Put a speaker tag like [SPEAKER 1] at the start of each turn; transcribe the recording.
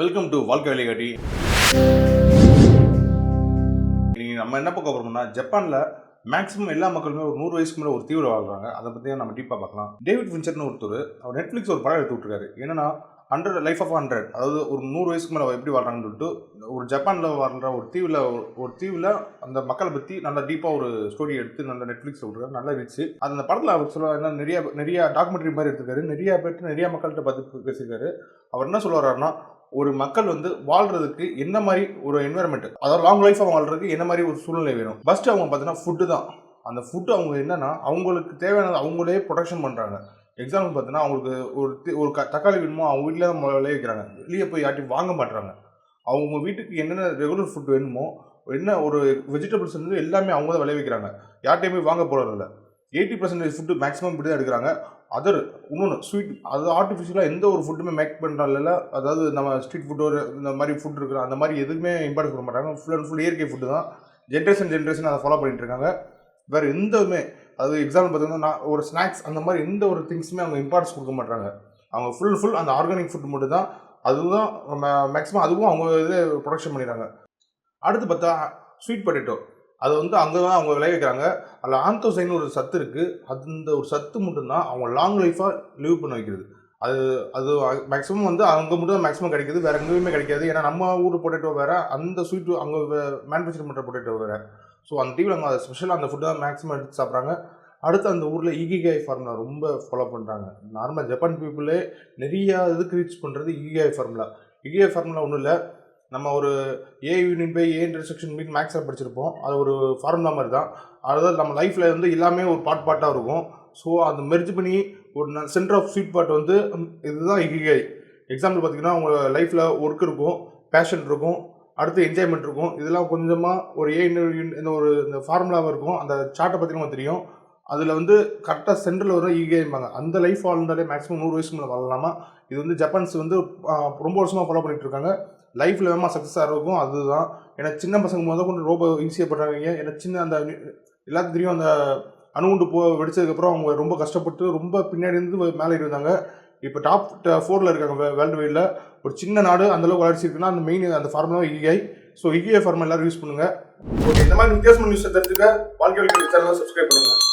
[SPEAKER 1] Welcome to வாழ்க்கை வழிகாட்டி நம்ம என்ன பார்க்க போறோம்னா ஜப்பானில் மேக்ஸிமம் எல்லா மக்களுமே ஒரு நூறு வயசுக்கு மேலே ஒரு தீவிர வாழ்றாங்க. அதை பற்றி நம்ம டீப்பாக பார்க்கலாம். டேவிட் ஃபின்ச்சர்னு ஒருத்தர் அவர் நெட்ஃப்ளிக்ஸ் ஒரு படம் எடுத்து விட்டுருக்காரு. என்னன்னா ஹண்ட்ரட் லைஃப் ஆஃப் ஹண்ட்ரட் அதாவது ஒரு நூறு வயசுக்கு மேலே எப்படி வாழ்றாங்கன்னு சொல்லிட்டு ஒரு ஜப்பானில் வாழ்ற ஒரு தீவில் ஒரு தீவில் அந்த மக்களை பற்றி நல்லா டீப்பாக ஒரு ஸ்டோரி எடுத்து நல்ல நெட்ஃப்ளிக்ஸ் விட்ருக்காரு நல்லா இருந்துச்சு. அது அந்த படத்தில் அவர் சொல்ல என்ன நிறைய நிறைய டாக்குமெண்ட்ரி மாதிரி எடுத்துருக்காரு. நிறைய பேர்ட்டு நிறைய மக்கள்கிட்ட பார்த்து பேசியிருக்காரு. அவர் என்ன சொல்ல ஒரு மக்கள் வந்து வாழ்றதுக்கு என்ன மாதிரி ஒரு என்வரன்மெண்ட் அதாவது லாங் லைஃபாக வாழ்றதுக்கு என்ன மாதிரி ஒரு சூழ்நிலை வேணும்? ஃபர்ஸ்ட் அவங்க பார்த்தீங்கன்னா ஃபுட்டு தான். அந்த ஃபுட்டு அவங்க என்னன்னா அவங்களுக்கு தேவையானது அவங்களே ப்ரொடக்ஷன் பண்ணுறாங்க எக்ஸாம்பிள் பார்த்தீங்கன்னா அவங்களுக்கு ஒரு ஒரு தக்காளி வேணுமோ அவங்க வீட்டில் தான் விளைய வைக்கிறாங்க. வெளியே போய் யார்ட்டையும் வாங்க மாட்றாங்க. அவங்க வீட்டுக்கு என்னென்ன ரெகுலர் ஃபுட் வேணுமோ என்ன ஒரு வெஜிடபிள்ஸ் வந்து எல்லாமே அவங்க தான் விளைவிக்கிறாங்க யார்ட்டையும் போய் வாங்க போகிறதில்ல எயிட்டி பர்சன்டேஜ் ஃபுட்டு மேக்ஸிமம் இப்படி தான் எடுக்கிறாங்க. அதர் இன்னொன்று ஸ்வீட் அது ஆர்டிஃபிஷியலாக எந்த ஒரு ஃபுட்டுமே மேக் பண்ணுறாங்கல்ல அதாவது நம்ம ஸ்ட்ரீட் ஃபுட்டு ஒரு இந்த மாதிரி ஃபுட் இருக்கிற அந்த மாதிரி எதுவுமே இம்பார்ட் கொடுக்க மாட்டாங்க. ஃபுல் அண்ட் ஃபுல் இயற்கை ஃபுட்டு தான். ஜென்ரேஷன் ஜென்ரேஷன் அதை ஃபாலோ பண்ணிட்டு இருக்காங்க. வேறு எந்தவுமே அது எக்ஸாம்பிள் பார்த்தீங்கன்னா நான் ஒரு ஸ்நாக்ஸ் அந்த மாதிரி எந்த ஒரு திங்ஸுமே அவங்க இம்பார்ட்டன்ஸ் கொடுக்க மாட்டாங்க அவங்க ஃபுல் ஃபுல் அந்த ஆர்கானிக் ஃபுட் மட்டும் தான் அதுதான் மேக்ஸிமம் அதுவும் அவங்க இது ப்ரொடக்ஷன் பண்ணிடுறாங்க. அடுத்து பார்த்தா ஸ்வீட் பொட்டேட்டோ அது வந்து அங்கே தான் அவங்க விளைவிக்கிறாங்க அதில் ஆந்தோசைன் ஒரு சத்து இருக்குது அந்த ஒரு சத்து மட்டும்தான் அவங்க லாங் லைஃபாக லிவ் பண்ண வைக்கிறது. அது அது மேக்ஸிமம் வந்து அங்கே மட்டும் தான் மேக்ஸிமம் கிடைக்கிது. வேறு எங்கேயுமே கிடைக்காது. ஏன்னா நம்ம ஊர் பொட்டேட்டோ வேறு அந்த ஸ்வீட்டு அங்கே மேனுஃபேக்சர் பண்ணுற பொட்டேட்டோ வேறு. ஸோ அந்த டிவியில் அவங்க அதை ஸ்பெஷலாக அந்த ஃபுட்டு தான் மேக்ஸிமம் எடுத்து சாப்பிட்றாங்க. அடுத்து அந்த ஊரில் ஈகிகாய் ஃபார்முலா ரொம்ப ஃபாலோ பண்ணுறாங்க நார்மல் ஜப்பான் பீப்புளே நிறையா இதுக்கு ரீச் பண்ணுறது ஈகிகாய் ஃபார்முலா இகிகாய் ஃபார்முலா ஒன்றும் இல்லை. நம்ம ஒரு A union B A intersection mean மேக்ஸில் படிச்சிருப்போம். அது ஒரு ஃபார்முலா மாதிரி தான். அதாவது நம்ம லைஃப்பில் வந்து எல்லாமே ஒரு பாட் பாட்டாக இருக்கும். ஸோ அந்த மெர்ஜ் பண்ணி ஒரு சென்டர் ஆஃப் ஸ்வீட் பாட் வந்து இதுதான் இகிகை எக்ஸாம்பிள் பார்த்தீங்கன்னா உங்கள் லைஃப்பில் ஒர்க் இருக்கும் பேஷன் இருக்கும் அடுத்து என்ஜாய்மெண்ட் இருக்கும். இதெல்லாம் கொஞ்சமாக ஒரு ஏ இந்த ஒரு இந்த ஃபார்முலாவாக இருக்கும். அந்த சார்ட்டை பற்றி தெரியும். அதில் வந்து கரெக்டாக சென்டரில் வர ஈகேம்பாங்க அந்த லைஃப் வாழ்ந்தாலே மேக்ஸிமம் நூறு வயசுக்கு மேலே வாழலாமா? இது வந்து ஜப்பான்ஸ் வந்து ரொம்ப வருஷமாக ஃபாலோ பண்ணிகிட்டு இருக்காங்க. லைஃப்பில் வேகமாக சக்ஸஸ் ஆகிறதுக்கும் அதுதான். ஏன்னா சின்ன பசங்க முதல் கொண்டு ரொம்ப ஈஸியாக பண்ணுறாங்க ஏன்னா சின்ன அந்த எல்லாத்துக்கும் தெரியும் அந்த அணுகுண்டு போ வெடிச்சதுக்கப்புறம் அவங்க ரொம்ப கஷ்டப்பட்டு ரொம்ப பின்னாடி இருந்து மேலே இருந்தாங்க இப்போ டாப் ஃபோரில் இருக்காங்க வேர்ல்டு வைடில் ஒரு சின்ன நாடு அந்தளவுக்கு வளர்ச்சி இருக்குன்னா அந்த மெயின் அந்த formula E I so E I formula எல்லாரும் யூஸ் பண்ணுங்கள் ஓகே இந்த மாதிரி வித்தியாசமான நியூஸை தெரிஞ்சுக்க வாழ்க்கை சேனலை சப்ஸ்கிரைப் பண்ணுங்கள்